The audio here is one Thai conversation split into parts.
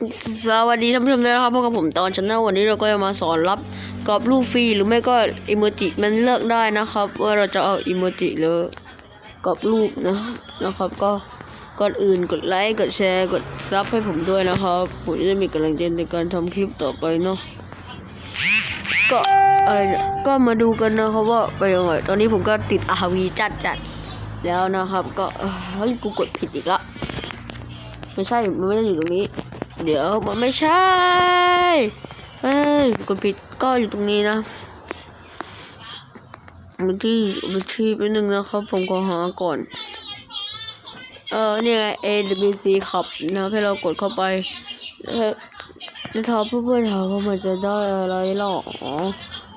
สวัสดีท่านผู้ชมด้วยนะครับพบกับผมตอนชนะวันนี้เราก็จะมาสอนรับกรอบรูปฟรีหรือไม่ก็อิโมจิมันเลือกได้นะครับว่าเราจะเอาอิโมจิหรือกรอบรูปนะนะครับ ก็ก่อนอื่นกดไลค์กดแชร์กดซับให้ผมด้วยนะครับผมจะมีกำลังใจในการทำคลิปต่อไปเนาะก็อะไรเนี่ยก็มาดูกันนะครับว่าไปยังไงตอนนี้ผมก็ติดอาวีจัดจัดๆแล้วนะครับ ก็เอ้ยเฮ้ยกูกดผิดอีกละไม่ใช่มันไม่ได้อยู่ตรงนี้ เดี๋ยวมันไม่ใช่เอ้ยกดผิดก็อยู่ตรงนี้นะบัญชีบัญชีเป็นหนึ่งนะครับ ผมขอหาก่อน เออเนี่ยไง AWC ขับนะให้เรากดเข้าไปแล้วแล้าเพื่อนๆถามว่ามันจะได้อะไรหรออ๋อ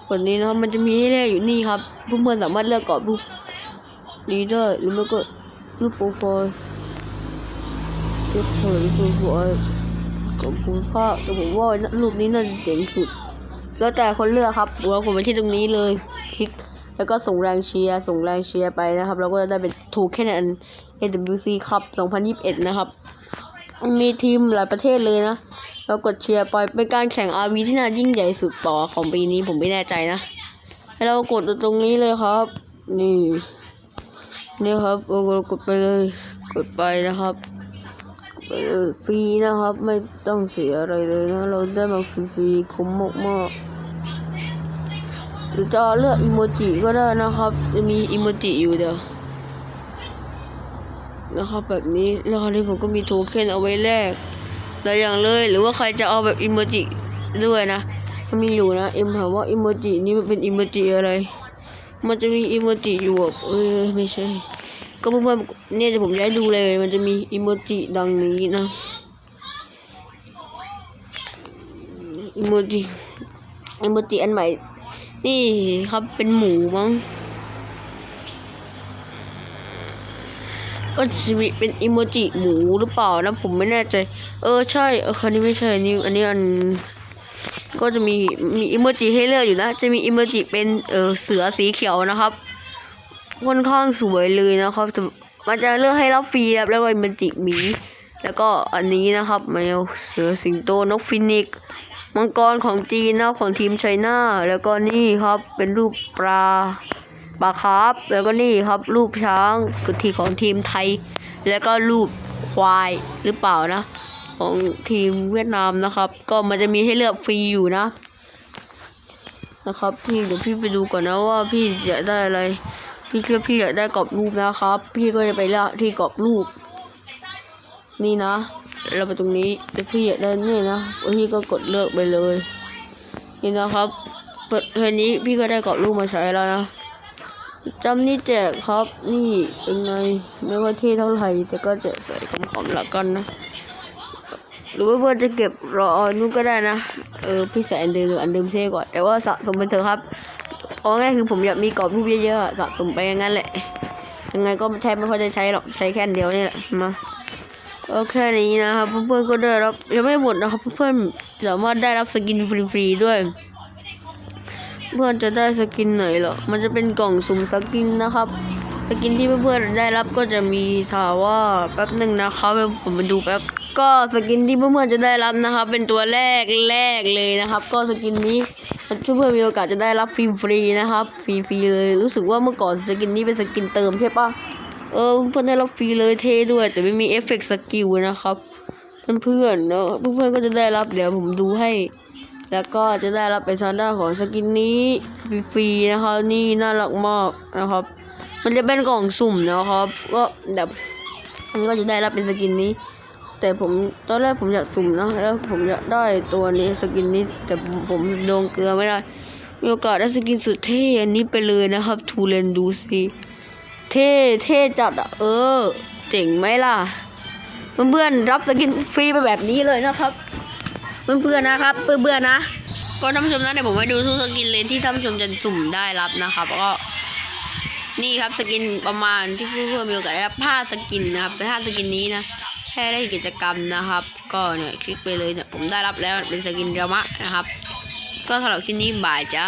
กดนี้นะครับมันจะมีให้เลือกอยู่นี่ครับเพื่อนๆสามารถเลือกกรอบรูปนี้ได้หรือไม่ก็รูปโปรไฟล์เก็บเผยสวยๆ กับภูมิภาคแต่ผมว่ารูปนี้น่าจะเจ๋งสุด แล้วแต่คนเลือกครับหัวผมไปที่ตรงนี้เลยคลิกแล้วก็ส่งแรงเชียร์ส่งแรงเชียร์ไปนะครับแล้วก็จะได้เป็นถูกแค่นั้น AWC ครับ 2021 นะครับ มีทีมหลายประเทศเลยนะแล้วกดเชียร์ไปเป็นการแข่ง RV ที่น่ายิ่งใหญ่สุดต่อของปีนี้ผมไม่แน่ใจนะให้เรากดตรงนี้เลยครับ นี่นี่ครับเรากดไปเลยกดไปนะครับ ฟรีนะครับ ไม่ต้องเสียอะไรเลยนะ เราได้มาฟรีๆคุ้มมากๆหรือจะเลือกอิโมจิก็ได้นะครับ จะมีอิโมจิอยู่เดี๋ยวนะครับแบบนี้แล้วคราวนี้ผมก็มีโทเค็นเอาไว้แลกแต่อย่างเลยหรือว่าใครจะเอาแบบอิโมจิด้วยนะมันมีอยู่นะเอ็มถามว่าอิโมจินี้มันเป็นอิโมจิอะไร มันจะมีอิโมจิอยู่แบบเออไม่ใช่ ก็เพื่อนๆเนี่ยจะผมจะให้ดูเลยมันจะมีอิโมจิดังนี้นะอิโมจิอิโมจิอันใหม่ นี่ครับเป็นหมูมั้งก็จะมีเป็นอิโมจิหมูหรือเปล่านะผมไม่แน่ใจ เออใช่เออคันนี้ไม่ใช่นี่อันนี้อันก็จะมีมีอิโมจิให้เลือกอยู่นะ จะมีอิโมจิเป็นเออเสือสีเขียวนะครับ ค่อนข้างสวยเลยนะครับ มันจะเลือกให้รับฟรีครับแล้วก็เป็นจิกหมี แล้วก็อันนี้นะครับแมวเสือสิงโตนกฟินิกมังกรของจีนนะครับของทีมไชน่าแล้วก็นี่ครับเป็นรูปปลาปลาคร์ฟแล้วก็นี่ครับรูปช้างคือทีของทีมไทย แล้วก็รูปควายหรือเปล่านะ ของทีมเวียดนามนะครับ ก็มันจะมีให้เลือกฟรีอยู่นะ นะครับ พี่เดี๋ยวพี่ไปดูก่อนนะว่าพี่จะได้อะไร พี่คิดว่าพี่อยากได้กรอบรูปนะครับ พี่ก็จะไปเลือกที่กรอบรูป นี่นะ เราไปตรงนี้แต่พี่อยากได้นี่นะพี่ก็กดเลือกไปเลย นี่นะครับเปิดเทนี้พี่ก็ได้กรอบรูปมาใช้แล้วนะจำนี่แจกครับ นี่เป็นไงไม่ว่าเท่เท่าไหร่แต่ก็จกใส่คำๆละกันนะหรือว่าเพื่อนจะเก็บรอนู่นก็ได้นะ เออ พี่ใส่อันเดิมหรืออันเดิมเท่กว่าแต่ว่าสะสมไปเถอะครับ เอาง่ายคือผมอยากมีกรอบรูปเยอะๆอะสะสมไปงั้นแหละ ยังไงก็แทบไม่ค่อยจะใช้หรอกใช้แค่เดียวนี่แหละมาโอเคนี้นะครับเพื่อนๆก็ได้รับยังไม่หมดนะครับเพื่อนๆสามารถได้รับสกินฟรีๆด้วย เพื่อนจะได้สกินไหนหรอมันจะเป็นกล่องสุ่มสกินนะครับสกินที่เพื่อนๆได้รับก็จะมีถามว่าแป๊บหนึ่งนะครับผมมาดูแป๊บก็สกินที่เพื่อนๆจะได้รับนะครับ เป็นตัวแรกแรกเลยนะครับ ก็สกินนี้ เพื่อนๆมีโอกาสจะได้รับฟรีๆนะครับฟรีๆเลยรู้สึกว่าเมื่อก่อนสกินนี้เป็นสกินเติมใช่ปะเออเพื่อนได้รับฟรีเลยเท่ด้วย แต่ไม่มีเอฟเฟกต์สกิลนะครับ เพื่อนๆเนอะเพื่อนๆก็จะได้รับเดี๋ยวผมดูให้ แล้วก็จะได้รับเป็นซานด้าของสกินนี้ฟรีๆนะครับนี่น่ารักมากนะครับ มันจะเป็นกล่องสุ่มนะครับ ก็แบบอันก็จะได้รับเป็นสกินนี้ แต่ผมตอนแรกผมอยากสุ่มนะแล้วผมอยากได้ตัวนี้สกินนี้ แต่ผมผมโดนเกลือไม่ได้มีโอกาสได้สกินสุดเท่อันนี้ไปเลยนะครับทูเลนดูสิเท่เท่จัดอะเออ เจ๋งไหมล่ะ เพื่อนๆรับสกินฟรีไปแบบนี้เลยนะครับเพื่อนๆนะครับเพื่อนๆนะ ก็ท่านผู้ชมนะเดี๋ยวผมไปดูทุกสกินเลยที่ท่านผู้ชมจะสุ่มได้รับนะครับก็นี่ครับสกินประมาณที่เพื่อนๆมีโอกาสได้รับผ้าสกินนะครับแต่ถ้าสกินนี้นะ แค่ได้กิจกรรมนะครับ ก็เนี่ยคลิกไปเลยเนี่ยผมได้รับแล้วเป็นสกินเรมะนะครับ ก็สำหรับคลิปนี้บายจ้า